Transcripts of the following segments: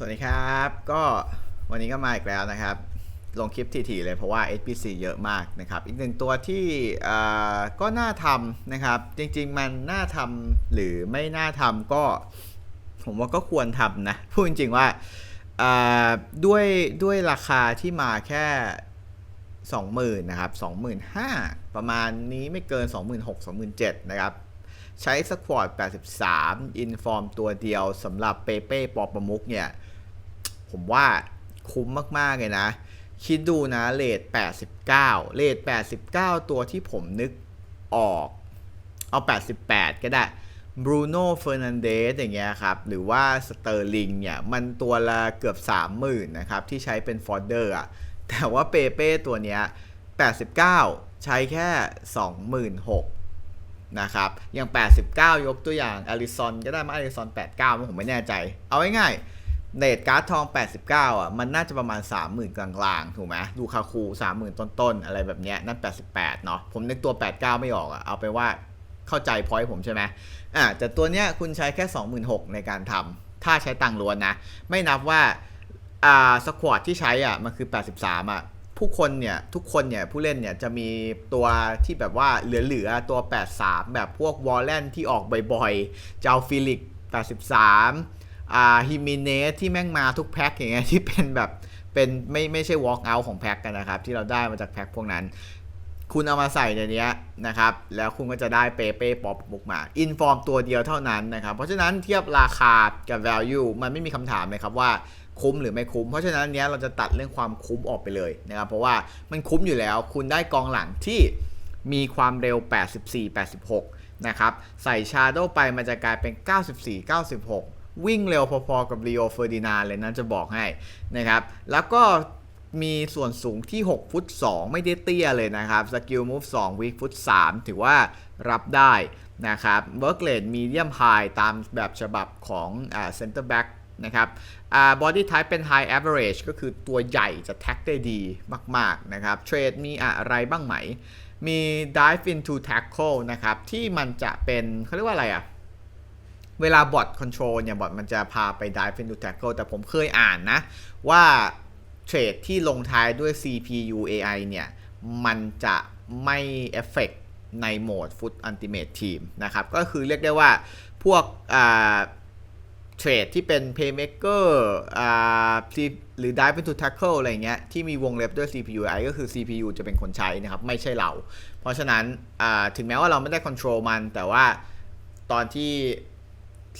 สวัสดีครับ ก็วันนี้ก็มาอีกแล้วนะครับ ลงคลิปถี่ๆเลยเพราะว่า HPC เยอะมากนะครับ อีกหนึ่งตัวที่ก็น่าทำนะครับ จริงๆมันน่าทำหรือไม่น่าทำก็ ผมว่าก็ควรทำนะ พูดจริงๆว่าด้วยด้วยราคาที่มาแค่ 20,000นะครับ25,000 ประมาณนี้ไม่เกิน 26,000 27,000นะครับ ใช้สควอต83 อินฟอร์มตัวเดียวสำหรับเปเป้ปอประมุกเนี่ย ผมว่าคุ้มมาก ๆ เลยนะ คิดดูนะเลท89 เลท89 ตัวที่ผมนึกออก เอา 88 ก็ได้บรูโน่เฟอร์นันเดสอย่างเงี้ยครับ หรือว่าสเตอร์ลิงเนี่ย มันตัวละเกือบ 30,000นะครับ ที่ใช้เป็นฟอร์เดอร์อะแต่ว่าเปเป้ตัวเนี้ย89 ใช้แค่ 26,000 นะครับอย่าง 89 ยกตัวอย่างอลิซอนก็ได้มาอลิซอน89 ผมไม่แน่ใจ เอาง่ายๆเนตการ์ดทอง 89 อะ มันน่าจะประมาณ 30,000 กลางๆ ถูกไหมดูคาคู 30,000 ต้นๆ อะไรแบบเนี้ยนั่น 88 เนาะผมนึกตัว 89 ไม่ออกอะ เอาไปว่าเข้าใจพอยต์ผมใช่ไหมอ่าแต่ตัวเนี้ยคุณใช้แค่ 26,000 ในการทำถ้าใช้ตังล้วนนะ ไม่นับว่าอ่าสควอตที่ใช้อะมันคือ 83 อะ ผู้คนเนี่ย ทุกคนเนี่ย ผู้เล่นเนี่ยจะมีตัวที่แบบว่าเหลือๆ ตัว 83 แบบพวกวอลเลนที่ออกบ่อยๆ เจ้าฟิลิก 83 อ่าฮิมิเนสที่แม่งมาทุกแพ็คอย่างเงี้ยที่เป็นแบบเป็นไม่ไม่ใช่ walk out ของแพ็คกันนะครับ ที่เราได้มาจากแพ็คพวกนั้น คุณเอามาใส่ในนี้นะครับ แล้วคุณก็จะได้เปเป้ป๊อปบุกมาอินฟอร์มตัวเดียวเท่านั้นนะครับ เพราะฉะนั้นเทียบราคากับ value มันไม่มีคำถามเลยครับว่า คุ้มหรือไม่คุ้ม เพราะฉะนั้นอันเนี้ยเราจะตัดเรื่องความคุ้มออกไปเลยนะครับเพราะว่ามันคุ้มอยู่แล้ว คุณได้กองหลังที่มีความเร็ว 84 86 นะครับ ใส่ชาโดไปมันจะกลายเป็น 94 96 วิ่งเร็วพอๆกับ Rio Ferdinand เลยนะจะบอกให้นะครับ แล้วก็มีส่วนสูงที่ 6 ฟุต 2 ไม่ได้เตี้ยเลยนะครับ สกิลมูฟ2วิกฟุต 3 ถือว่ารับได้นะครับเวิร์กเลดมีเดียมไฮตามแบบฉบับของเซนเตอร์แบ็กนะครับ อ่าบอดี้ไทป์เป็น High Average ก็คือตัวใหญ่จะแท็กได้ดีมาก ๆ นะครับ เทรดมีอะไรบ้างไหม มี Dive into Tackle นะครับ ที่มันจะเป็นเขาเรียกว่าอะไรอะเวลาบอทคอนโทรลเนี่ยบอทมันจะพาไป dive into tackle แต่ผมเคยอ่านนะ ว่าเทรดที่ลงท้ายด้วย CPU AI เนี่ย มันจะไม่เอฟเฟกในโหมด Foot Ultimate Team นะครับ ก็คือเรียกได้ว่าพวกอ่า เทรดที่เป็น Playmaker อ่าหรือ Dive into Tackle อะไรเงี้ยที่มีวงเล็บด้วย CPUI ก็คือ CPU จะเป็นคนใช้นะครับ ไม่ใช่เรา เพราะฉะนั้นถึงแม้ว่าเราไม่ได้คอนโทรลมัน แต่ว่าตอนที่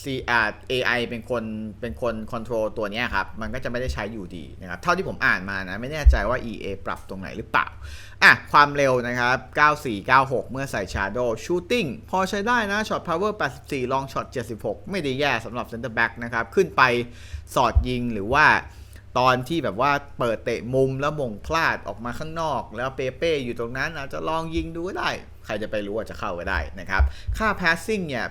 C R AI เป็นคนเป็นคนคอนโทรลตัวนี้ครับ มันก็จะไม่ได้ใช้อยู่ดีนะครับ เท่าที่ผมอ่านมานะ ไม่แน่ใจว่า EA ปรับตรงไหนหรือเปล่า อะ ความเร็วนะครับ 94 96 เมื่อใส่ Shadow Shooting พอใช้ได้นะ Shot Power 84 Long Shot 76 ไม่ได้แย่สำหรับ Center Back นะครับ ขึ้นไปสอดยิงหรือว่าตอนที่แบบว่าเปิดเตะมุมแล้วมงพลาดออกมาข้างนอก แล้วเปเป้อยู่ตรงนั้นอาจจะลองยิงดูก็ได้ ใครจะไปรู้ว่าจะเข้าก็ได้นะครับ ค่า passing เนี่ย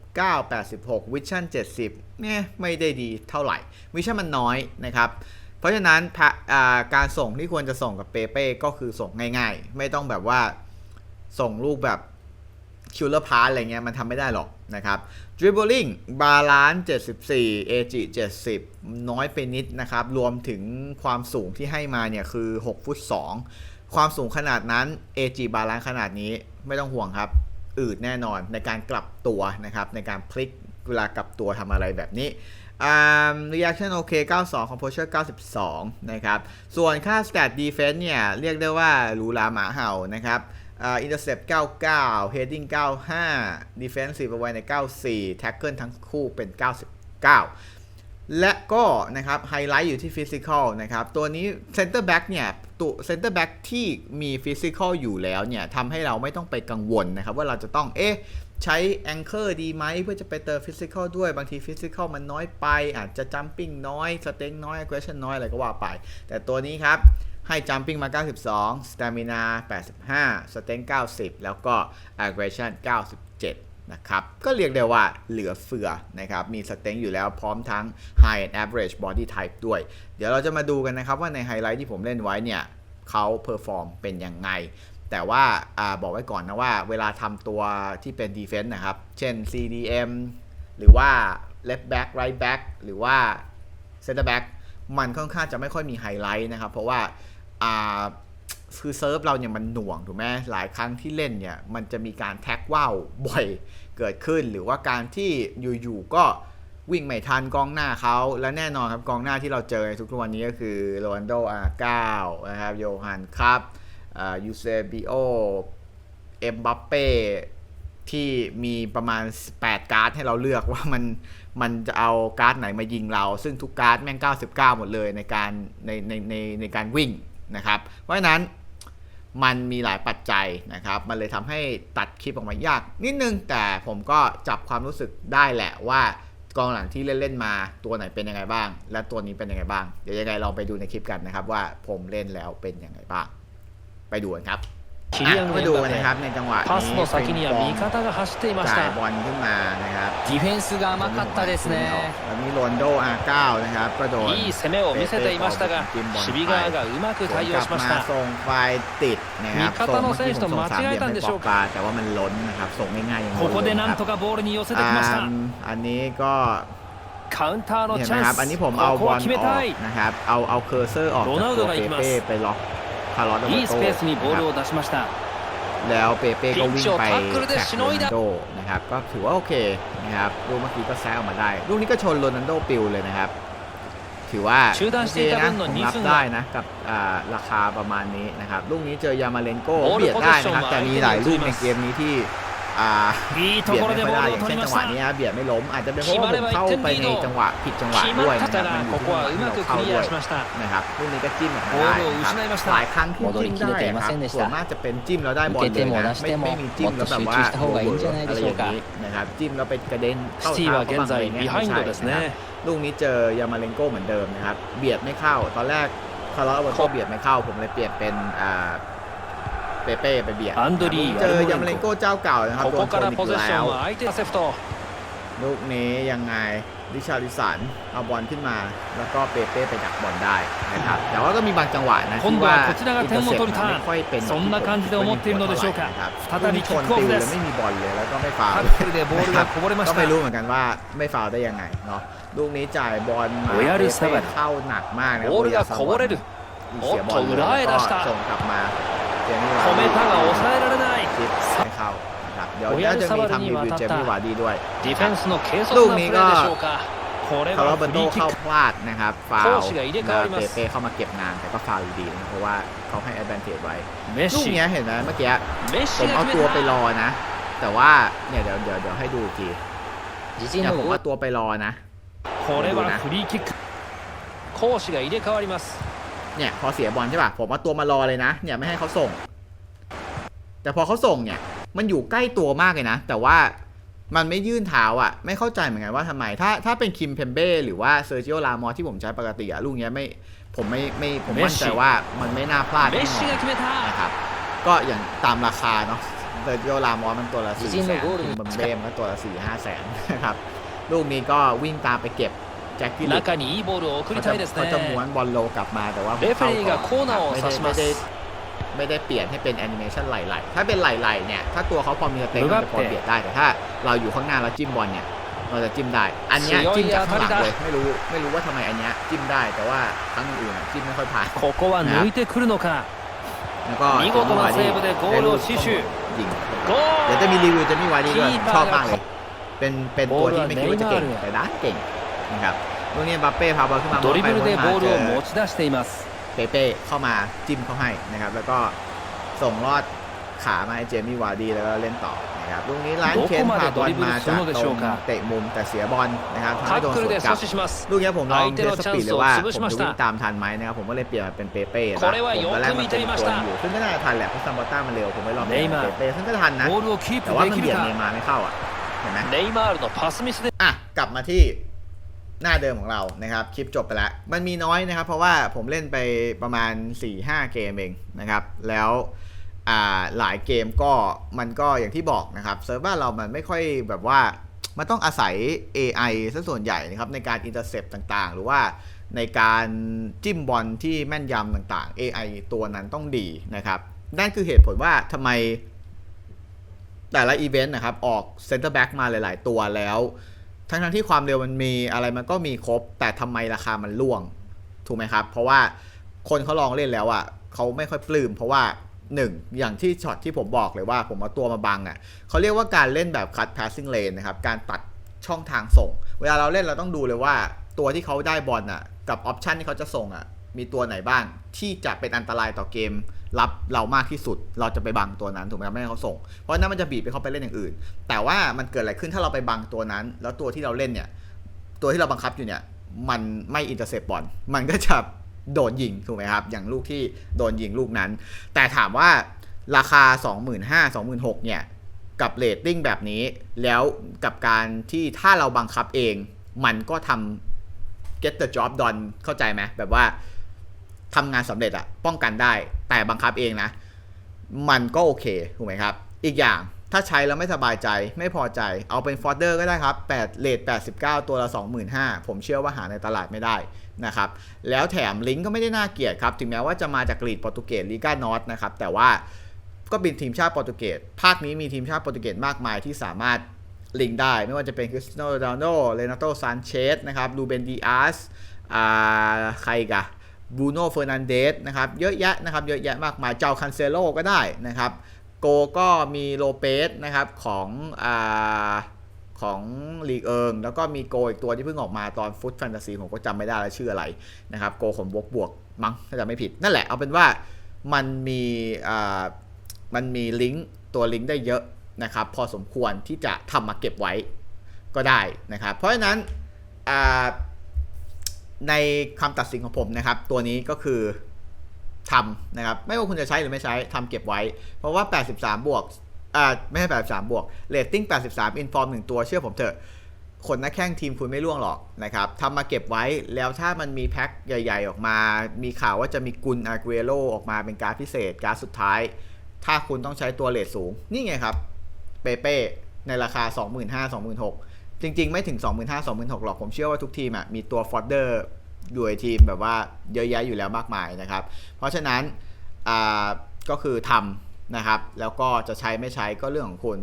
89 86 vision 70 เนี่ยไม่ได้ดีเท่าไหร่ vision มันน้อยนะครับ เพราะฉะนั้นการส่งที่ควรจะส่งกับเปเป้ก็คือส่งง่ายๆ ไม่ต้องแบบว่าส่งลูกแบบคิลเลอร์พาร์อะไรเงี้ยมันทำไม่ได้หรอกนะครับ dribbling บาลานซ์74 AG 70 น้อยไปนิดนะครับ รวมถึงความสูงที่ให้มาเนี่ยคือ 6 ฟุต 2 ความสูงขนาดนั้น AG บาลานซ์ขนาดนี้ ไม่ต้องห่วงครับ อืดแน่นอนในการกลับตัวนะครับ ในการพลิกเวลากลับตัวทำอะไรแบบนี้อ่า reaction โอเค92 composure 92 นะครับ ส่วนค่า stat defense เนี่ย เรียกได้ว่าหรูหราหมาเห่านะครับอ่า intercept 99 heading 95 defensive เอาไว้ใน 94 tackle ทั้งคู่เป็น 99 และก็นะครับไฮไลท์อยู่ที่ฟิสิกอลนะครับตัวนี้เซนเตอร์แบ็กเนี่ยตัวเซนเตอร์แบ็กที่มีฟิสิกอลอยู่แล้วเนี่ยทำให้เราไม่ต้องไปกังวลนะครับว่าเราจะต้องเอ๊ะใช้แองเกอร์ดีไหมเพื่อจะไปเติมฟิสิกอลด้วยบางทีฟิสิกอลมันน้อยไป อาจจะจัมปิ้งน้อยสเต็งน้อย a อ g เ e s s i o n น้อยอะไรก็ว่าไป แต่ตัวนี้ครับให้จัมปิ้งมา 92 stamina 85 strength 90 แล้วก็ aggression 97 นะครับก็เรียกได้ว่าเหลือเฟือนะครับมีสเต็งอยู่แล้วพร้อมทั้ง high and average body type ด้วย เดี๋ยวเราจะมาดูกันนะครับว่าในไฮไลท์ที่ผมเล่นไว้เนี่ยเขาเพอร์ฟอร์มเป็นยังไง แต่ว่าอาบอกไว้ก่อนนะว่าเวลาทำตัวที่เป็น defense นะครับ เช่น CDM หรือว่า left back right back หรือว่าเซนเตอร์แบ็กมันค่อนข้างจะไม่ค่อยมีไฮไลท์นะครับ เพราะว่า คือเซิร์ฟเราเนี่ยมันหน่วงถูกไหมหลายครั้งที่เล่นเนี่ยมันจะมีการแท็กว่าวบ่อยเกิดขึ้น หรือว่าการที่อยู่ๆก็วิ่งไม่ทันกองหน้าเขาและแน่นอนครับกองหน้าที่เราเจอในทุกๆวันนี้ก็คือโรนลโดอาร์เก้านะครับโยฮันครับยูเซบิโอเอ็มบัปเป้ที่มีประมาณ 8 การ์ดให้เราเลือกว่ามันมันจะเอาการ์ดไหนมายิงเรา ซึ่งทุกการ์ดแม่ง 99 หมดเลยในการในในในในการวิ่งนะครับ เพราะฉะนั้น มันมีหลายปัจจัยนะครับ มันเลยทำให้ตัดคลิปออกมายาก นิดนึง แต่ผมก็จับความรู้สึกได้แหละว่ากองหลังที่เล่นๆมาตัวไหนเป็นยังไงบ้าง และตัวนี้เป็นยังไงบ้าง เดี๋ยวยังไงลองไปดูในคลิปกันนะครับว่าผมเล่นแล้วเป็นยังไงบ้าง ไปดูกันครับ อ่ะ エ มา ム ดู バ กัน ペ นะครับในจังหวะ パ นี้ スの先には味方が走っていまし จ่าย た บอลขึ้นมานะครับ ディフェンスが甘かったですね แล้วมีโรนลโด R9 นะครับก็โดน いい攻めを見せていましたが守備側がうまく対応しまし สวนกลับ た มาส่งไฟติดนะครับ 味方の選手と間違えたんでしょうか ส่งแต่ว่ามันล้นนะครับส่งไม่ง่ายยัง ここでなんとかボールに寄せてきまし อ่า た อันนี้ก็ カウンターの เห็น チ ไหม ャ ครับ ン อันนี้ ス ผม こ เอา こ บอ は ล 決め ออก たい นะครับเอาเอาเคอร์เซอร์ออกจาก โรนัลโด ตัว が เป 行きます เป้ไปล็อก คาร์ลอสโดยสโต้นะครับแล้วเปเป้ก็วิ่งไปแท็กโรนัลโดนะครับก็ถือว่าโอเคนะครับลูกเมื่อกี้ก็แซงออกมาได้ลูกนี้ก็ชนโรนันโดปิวเลยนะครับ ถือว่าโอเคนะรับได้นะกับราคาประมาณนี้นะครับลูกนี้เจอยามาเลนโก้เบียดได้นะครับแต่มีหลายลูกในเกมนี้ที่ อ่เบียดไม่ได้อเช่นจังหวะนี้เบียดไม่ล้มอาจจะเป็นเพราะผมเข้าไปในจังหวะผิดจังหวะด้วยนะครับมันอยู่ที่เราเข้าด้วยนะครับลูกนี้ก็จิ้มออกมาได้หลายครั้งที่จิ้มได้ครับส่วนมากจะเป็นจิ้มแล้วได้บอลเลยนะไม่ไม่มีจิ้มแล้วแบบว่าโดนอะไรอย่างนี้นะครับจิ้มแล้วไปกระเด็นเข้าเท้าเข้าไปเนี่ยไม่ใช่นะครับลูกนี้เจอยามาเลนโก้เหมือนเดิมนะครับเบียดไม่เข้าตอนแรกคาร์ลอสวันโตเบียดไม่เข้าผมเลยเปลี่ยนเป็นอ่า เปเป้ไปเบียด アンドリー เจอยามาเลนโกเจ้าเก่านะครับ こ โด こ นช か น ら อี ポ ก ゼッシ แล้ ョ ว ンは相手がセフト ลูกนี้ยังไงริชาริสันเอาบอลขึ้นมา แล้วก็เปเป้ไปดักบอลได้นะครับ แต่ว่าก็มีบางจังหวะนะ 今 ที่ 度 ว่า はこちらが อินเตอร์ 点 เซ็ を ป 取る ต์ไม่ค่อยเป็น ターンそんな感じで思っているのでしょうか นะครับ 再び ลูกนี้ชน キックオフ ติว で แล้ว す ไม่มีบอลเลยแล้วก็ไม่ฟาว タ ล์ ックルでボールがこぼれまし ก็ た ไม่รู้เหมือนกันว่าไม่ฟาวล์ได้ยังไงเนาะลูกนี้จ่ายบอลมา โอ้ยอาริส เป ซาบั เป้ ด เข้าหนักมากนะ ボールがこぼれる เสียบอลเลย おっと裏へ แล้ว 出 ก็ した ส่งกลับมา เจมี่วาร์ดีคิดไม่เข้านะครับเดี๋ยวน่าจะมีทำรีวิวเจมี่วาร์ดีด้วยนะครับลูกนี้ก็คาร์ลเบอร์โตเข้าพลาดนะครับฟาวเปเป้เข้ามาเก็บงานแต่ก็ฟาวอยู่ดีนะเพราะว่าเขาให้แอดแวนเทจไว้ลูกนี้เห็นไหมเมื่อกี้ผมเอาตัวไปรอนะ แต่ว่าเนี่ยเดี๋ยวเดี๋ยวเดี๋ยวให้ดูทีเนี่ยผมเอาตัวไปรอนะดูนะ攻守が入れ替わります เนี่ยพอเสียบอลใช่ป่ะผมเอาตัวมารอเลยนะเนี่ยไม่ให้เขาส่ง แต่พอเขาส่งเนี่ย มันอยู่ใกล้ตัวมากเลยนะ แต่ว่ามันไม่ยื่นเท้าอะ ไม่เข้าใจเหมือนกันว่าทำไม ถ้าถ้าเป็นคิมเพมเบ้หรือว่าเซอร์จิโอลามอที่ผมใช้ปกติอะลูกเนี้ยไม่ผมไม่ไม่ผมมั่นใจว่ามันไม่น่าพลาดแน่นอนนะครับก็อย่างตามราคาเนาะเซอร์จิโอลามอมันตัวละสี่แสนคิมเพมเบ้มันตัวละสี่ห้าแสนนะครับลูกนี้ก็วิ่งตามไปเก็บ แจ็คกี้ลิ 中にいいボールを送り เขา たいで จะ す เขาจะม้ว ね นบอลโลกลับมาแต่ว่าผม レフェリーがコーナーを ไม่ 指 ได้ しま ไม่ す ได้ไม่ได้เปลี่ยนให้เป็นแอนิเมชันไหลๆถ้าเป็นไหลๆเนี่ย ถ้าตัวเขาพอมีสเต็ปมันจะพอเปลี่ยนได้แต่ถ้าเราอยู่ข้างหน้าแล้วจิ้มบอลเนี่ย เราจะจิ้มได้ อันเนี้ยจิ้มจากข้างหลังเลยไม่รู้ไม่รู้ว่าทำไมอันเนี้ยจิ้มได้แต่ว่าครั้งอื่นๆอะจิ้มไม่ค่อยผ่าน ここは抜いてくるのか แล้วก็ 見事なセーブでゴールを死守 ยิง ゴ เดี๋ยวจะมีรีวิวเจะมีวาร์ดี้ด้วย คีย์ ชอบมาก บาร์ เลย เป็นเป็นตัวที่ไม่คิดว่าจะเก่ง โอ้โห แต่ด้านเก่ง นะครับตรงนี้บัปเป้พาบอลขึ้นมาดริบบิลเดบอลโมาเตมัเปเป้เข้ามาจิ้มเข้าให้นะครับ แล้วก็ส่งลอดขามาให้เจมี่วาดีแล้วก็เล่นต่อนะครับลูกนี้ล้านเคนพาบอลมาจากตรงเตะมุมแต่เสียบอลนะครับทำให้โดนสวนกลับลูกนี้ผมลองเทสปีดเลยว่าผมจะวิ่งตามทันไหมนะครับผมก็เลยเปลี่ยนเป็นเปเป้นะผมตอนแรกมันเป็นคนอยู่ซึ่งก็น่าจะทันแหละเพราะซัมบัต้ามันเร็วผมไม่ลองเปเปเป้ซึ่งก็ทันนะแต่ว่ามันเบียดเนย์มาไม่เข้าอะเห็นไหมเนย์มาร์อะกลับมาที่ หน้าเดิมของเรานะครับคลิปจบไปแล้วมันมีน้อยนะครับ เพราะว่าผมเล่นไปประมาณ 4-5 เกมเองนะครับ แล้วหลายเกมก็มันก็อย่างที่บอกนะครับเซิร์ฟเวอร์เรามันไม่ค่อยแบบว่ามันต้องอาศัย AI ซะส่วนใหญ่นะครับในการอินเตอร์เซปต่างๆ หรือว่าในการจิ้มบอลที่แม่นยำต่างๆ AI ตัวนั้นต้องดีนะครับ นั่นคือเหตุผลว่าทำไมแต่ละอีเวนต์นะครับ ออกเซนเตอร์แบ็กมาหลาย ๆ ตัวแล้ว ทั้งทั้งที่ความเร็วมันมีอะไรมันก็มีครบ แต่ทำไมราคามันร่วง ถูกไหมครับ เพราะว่าคนเขาลองเล่นแล้วอะ่ะเขาไม่ค่อยปลื้มเพราะว่าหนึ่งอย่างที่ช็อตที่ผมบอกเลยว่าผมเอาตัวมาบังอะ่ะเขาเรียกว่าการเล่นแบบ cut passing lane นะครับ การตัดช่องทางส่ง เวลาเราเล่นเราต้องดูเลยว่าตัวที่เขาได้บอลอะกับออปชันที่เขาจะส่งอะมีตัวไหนบ้างที่จะเป็นอันตรายต่อเกม รับเรามากที่สุด เราจะไปบังตัวนั้นถูกไหมครับไม่ให้เขาส่ง เพราะนั้นมันจะบีบให้เขาไปเล่นอย่างอื่น แต่ว่ามันเกิดอะไรขึ้นถ้าเราไปบังตัวนั้น แล้วตัวที่เราเล่นเนี่ย ตัวที่เราบังคับอยู่เนี่ย มันไม่อินเตอร์เซปบอลมันก็จะโดนยิงถูกไหมครับ อย่างลูกที่โดนยิงลูกนั้น แต่ถามว่าราคา 25,000 26,000เนี่ย กับเรตติ้งแบบนี้ แล้วกับการที่ถ้าเราบังคับเอง มันก็ทำ get the job done เข้าใจไหมแบบว่า ทำงานสำเร็จอะป้องกันได้แต่บังคับเองนะ มันก็โอเคถูกไหมครับ อีกอย่างถ้าใช้แล้วไม่สบายใจไม่พอใจเอาเป็นฟอร์เดอร์ก็ได้ครับ8เลท89 ตัวละ 25,000 ผมเชื่อว่าหาในตลาดไม่ได้นะครับ แล้วแถมลิงก์ก็ไม่ได้น่าเกลียดครับ ถึงแม้ว่าจะมาจากลีกโปรตุเกสลีกานอตนะครับ แต่ว่าก็เป็นทีมชาติโปรตุเกสภาคนี้มีทีมชาติโปรตุเกสมากมายที่สามารถลิงก์ได้ ไม่ว่าจะเป็นคริสโนโรนัลโดเลนาโตซานเชสนะครับลูเบนดีอาสอ่าใครกะ บูโน่เฟอร์นันเดสนะครับเยอะแยะนะครับเยอะแยะมากมายเจ้าคันเซโลก็ได้นะครับโกก็มีโลเปสนะครับของอ่าของลีกเอิงแล้วก็มีโกอีกตัวที่เพิ่งออกมาตอนฟุตแฟนตาซีผมก็จำไม่ได้แล้วชื่ออะไรนะครับโกขนบวกบวกมั้งถ้าจำไม่ผิด นั่นแหละเอาเป็นว่ามันมีอ่ามันมีลิงก์ตัวลิงก์ได้เยอะนะครับพอสมควรที่จะทำมาเก็บไว้ก็ได้นะครับ เพราะฉะนั้นอ่า ในคำตัดสินของผมนะครับ ตัวนี้ก็คือทำนะครับ ไม่ว่าคุณจะใช้หรือไม่ใช้ทำเก็บไว้ เพราะว่า 83 บวกอ่าไม่ใช่ 83 บวกเรตติ้ง 83 อินฟอร์มหนึ่งตัวเชื่อผมเถอะคนนักแข่งทีมคุณไม่ร่วงหรอกนะครับทำมาเก็บไว้แล้วถ้ามันมีแพ็คใหญ่ ๆ ออกมา มีข่าวว่าจะมีกุลอาเกเรโลออกมาเป็นการดพิเศษการดสุดท้าย ถ้าคุณต้องใช้ตัวเลทสูง นี่ไงครับ เปเป้ในราคา 25,000 26,000 จริง ๆ ไม่ถึง 25,000 2 6 0 0หรอกผมเชื่อว่าทุกทีมอะมีตัวฟอร์เดอร์อยู่ในทีมแบบว่าเยอะแยะอยู่แล้วมากมายนะครับ เพราะฉะนั้นก็คือทำนะครับ แล้วก็จะใช้ไม่ใช้ก็เรื่องของคุณ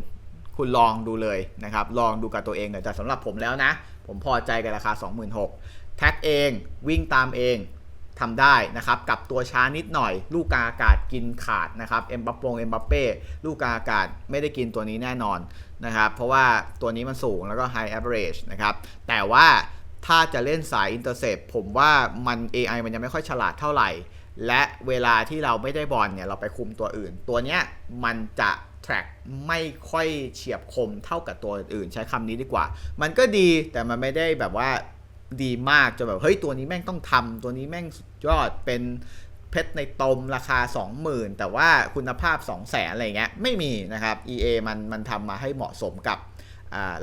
คุณลองดูเลยนะครับ ลองดูกับตัวเองเลยแต่สำหรับผมแล้วนะ ผมพอใจกับราคา 26,000แท็กเองวิ่งตามเอง ทำได้นะครับ กับตัวช้านิดหน่อย ลูกกาอากาศกินขาดนะครับเอ็มบัปปงเอ็มบัปเป้ลูกกาอากาศไม่ได้กินตัวนี้แน่นอนนะครับเพราะว่าตัวนี้มันสูงแล้วก็ high average นะครับแต่ว่าถ้าจะเล่นสาย intercept ผมว่ามัน AI มันยังไม่ค่อยฉลาดเท่าไหร่ และเวลาที่เราไม่ได้บอลเนี่ยเราไปคุมตัวอื่น ตัวเนี้ยมันจะ track ไม่ค่อยเฉียบคมเท่ากับตัวอื่น ใช้คำนี้ดีกว่า มันก็ดีแต่มันไม่ได้แบบว่า ดีมากจนแบบเฮ้ยตัวนี้แม่งต้องทำตัวนี้แม่งยอดเป็นเพชรในตมราคา 20,000 แต่ว่าคุณภาพ 200,000อะไรเงี้ยไม่มีนะครับ EA มันมันทำมาให้เหมาะสมกับ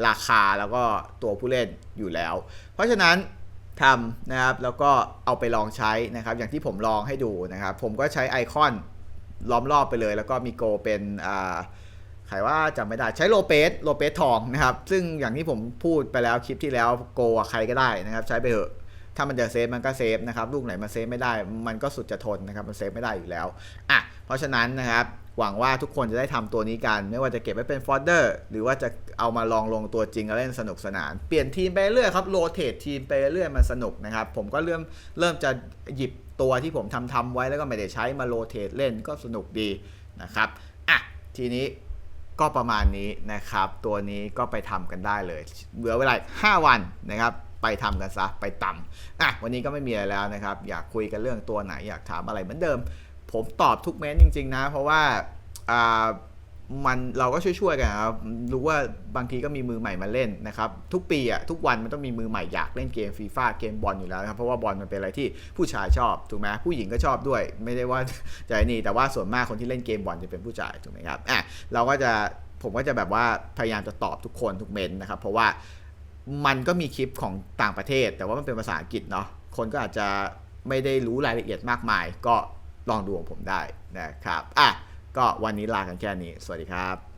ราคาแล้วก็ตัวผู้เล่นอยู่แล้ว เพราะฉะนั้นทำนะครับแล้วก็เอาไปลองใช้นะครับ อย่างที่ผมลองให้ดูนะครับ ผมก็ใช้ไอคอนล้อมรอบไปเลย แล้วก็มีโกเป็นอ่า ใครว่าจำไม่ได้ใช้โลเปสโลเปสทองนะครับ ซึ่งอย่างที่ผมพูดไปแล้วคลิปที่แล้วโกะใครก็ได้นะครับ ใช้ไปเถอะถ้ามันจะเซฟมันก็เซฟนะครับลูกไหนมันเซฟไม่ได้ มันก็สุดจะทนนะครับมันเซฟไม่ได้อยู่แล้วอะเพราะฉะนั้นนะครับหวังว่าทุกคนจะได้ทำตัวนี้กัน ไม่ว่าจะเก็บไว้เป็นโฟอร์เดอร์หรือว่าจะเอามาลองลงตัวจริงแล้วเล่นสนุกสนาน เปลี่ยนทีมไปเรื่อยครับโรเตททีมไปเรื่อยมันสนุกนะครับ ผมก็เริ่มเริ่มจะหยิบตัวที่ผมทำทำไว้แล้วก็ไม่ได้ใช้มาโรเตทเล่นก็สนุกดีนะครับอะทีนี้ ก็ประมาณนี้นะครับ ตัวนี้ก็ไปทำกันได้เลย เหลือเวลา 5 วันนะครับ ไปทำกันซะ ไปต่ำอะ วันนี้ก็ไม่มีอะไรแล้วนะครับ อยากคุยกันเรื่องตัวไหน อยากถามอะไรเหมือนเดิม ผมตอบทุกเม้นจริง ๆ นะ เพราะว่าอ่า มันเราก็ช่วยๆกันครับรู้ว่าบางทีก็มีมือใหม่มาเล่นนะครับ ทุกปีอะทุกวันมันต้องมีมือใหม่อยากเล่นเกมฟีฟ่าเกมบอลอยู่แล้วนะครับเพราะว่าบอลมันเป็นอะไรที่ผู้ชายชอบถูกไหมผู้หญิงก็ชอบด้วย ไม่ได้ว่าจะนี่แต่ว่าส่วนมากคนที่เล่นเกมบอลจะเป็นผู้ชายถูกไหมครับอะเราก็จะผมก็จะแบบว่าพยายามจะตอบทุกคนทุกเมนต์นะครับ เพราะว่ามันก็มีคลิปของต่างประเทศ แต่ว่ามันเป็นภาษาอังกฤษเนาะคนก็อาจจะไม่ได้รู้รายละเอียดมากมาย ก็ลองดูของผมได้นะครับอะ ก็วันนี้ลากันแค่นี้ สวัสดีครับ